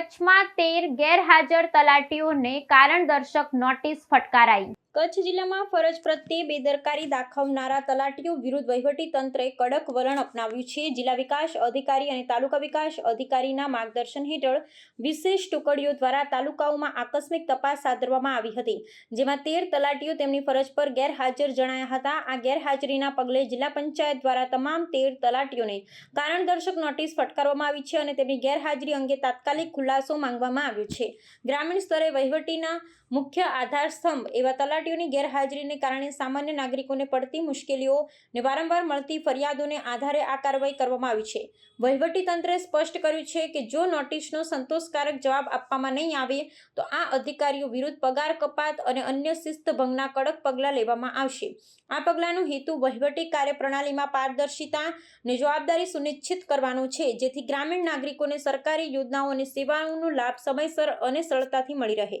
કચ્છમાં તેર ગેરહાજર તલાટીઓને કારણદર્શક નોટિસ ફટકારાઈ. કચ્છ જિલ્લામાં ફરજ પ્રત્યે બેદરકારી દાખવનારા તલાટીઓ વિરુદ્ધ વહીવટી તંત્રે કડક વલણ અપનાવ્યું છે. જિલ્લા વિકાસ અધિકારી અને તાલુકા વિકાસ અધિકારીના માર્ગદર્શન હેઠળ વિશેષ ટુકડીઓ દ્વારા તાલુકાઓમાં આકસ્મિક તપાસ હાથ ધરવામાં આવી હતી, જેમાં તેર તલાટીઓ તેમની ફરજ પર ગેરહાજર જણાયા હતા. આ ગેરહાજરીના પગલે જિલ્લા પંચાયત દ્વારા તમામ તેર તલાટીઓને કારણદર્શક નોટિસ ફટકારવામાં આવી છે અને તેમની ગેરહાજરી અંગે તાત્કાલિક ખુલાસો માંગવામાં આવ્યો છે. ગ્રામીણ સ્તરે વહીવટીના મુખ્ય આધારસ્તંભ એવા તલાટીઓની ગેરહાજરીને કારણે સામાન્ય નાગરિકોને પડતી મુશ્કેલીઓને વારંવાર મળતી ફરિયાદોને આધારે આ કાર્યવાહી કરવામાં આવી છે. વહીવટી તંત્રે સ્પષ્ટ કર્યું છે કે જો નોટિસનો સંતોષકારક જવાબ આપવામાં નહીં આવે, તો આ અધિકારીઓ વિરુદ્ધ પગાર કપાત અને અન્ય શિસ્ત ભંગના કડક પગલાં લેવામાં આવશે. આ પગલાંનો હેતુ વહીવટી કાર્યપ્રણાલીમાં પારદર્શિતા અને જવાબદારી સુનિશ્ચિત કરવાનો છે, જેથી ગ્રામીણ નાગરિકોને સરકારી યોજનાઓ અને સેવાઓનો લાભ સમયસર અને સરળતાથી મળી રહે.